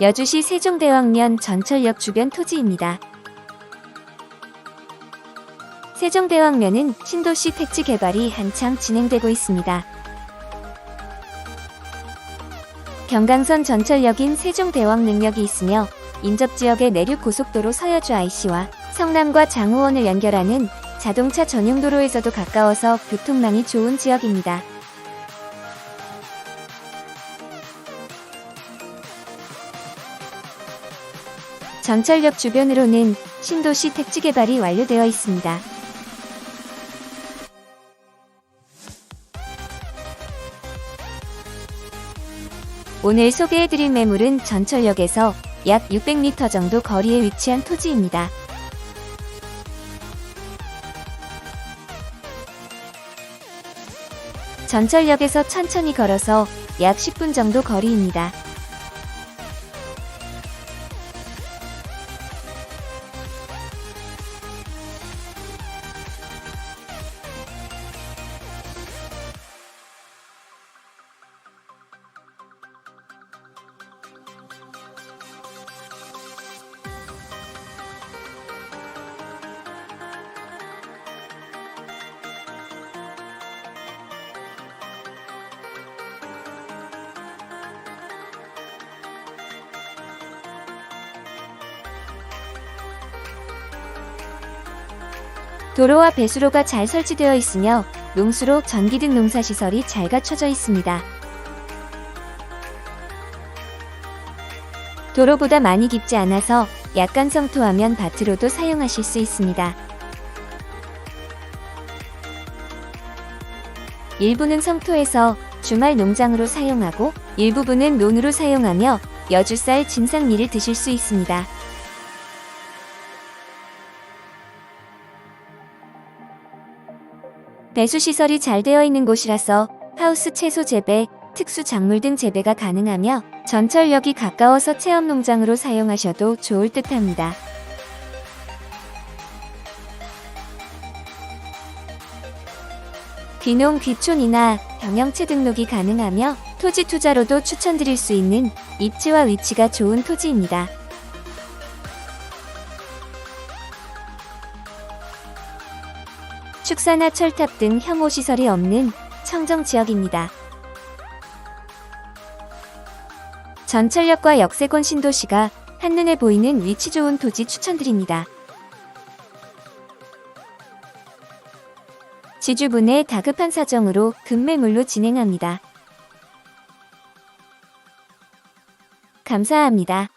여주시 세종대왕면 전철역 주변 토지입니다. 세종대왕면은 신도시 택지 개발이 한창 진행되고 있습니다. 경강선 전철역인 세종대왕 능력이 있으며 인접지역의 내륙 고속도로 서여주 IC와 성남과 장호원을 연결하는 자동차 전용 도로에서도 가까워서 교통망이 좋은 지역입니다. 전철역 주변으로는 신도시 택지 개발이 완료되어 있습니다. 오늘 소개해드릴 매물은 전철역에서 약 600m 정도 거리에 위치한 토지입니다. 전철역에서 천천히 걸어서 약 10분 정도 거리입니다. 도로와 배수로가 잘 설치되어 있으며 농수로 전기 등 농사시설이 잘 갖춰져 있습니다. 도로보다 많이 깊지 않아서 약간 성토하면 밭으로도 사용하실 수 있습니다. 일부는 성토해서 주말 농장으로 사용하고 일부분은 논으로 사용하며 여주쌀 진상미를 드실 수 있습니다. 배수 시설이 잘 되어 있는 곳이라서 하우스 채소 재배, 특수 작물 등 재배가 가능하며 전철역이 가까워서 체험 농장으로 사용하셔도 좋을 듯 합니다. 귀농 귀촌이나 병영체 등록이 가능하며 토지 투자로도 추천드릴 수 있는 입지와 위치가 좋은 토지입니다. 축사나 철탑 등 혐오 시설이 없는 청정 지역입니다. 전철역과 역세권 신도시가 한눈에 보이는 위치 좋은 토지 추천드립니다. 지주분의 다급한 사정으로 급매물로 진행합니다. 감사합니다.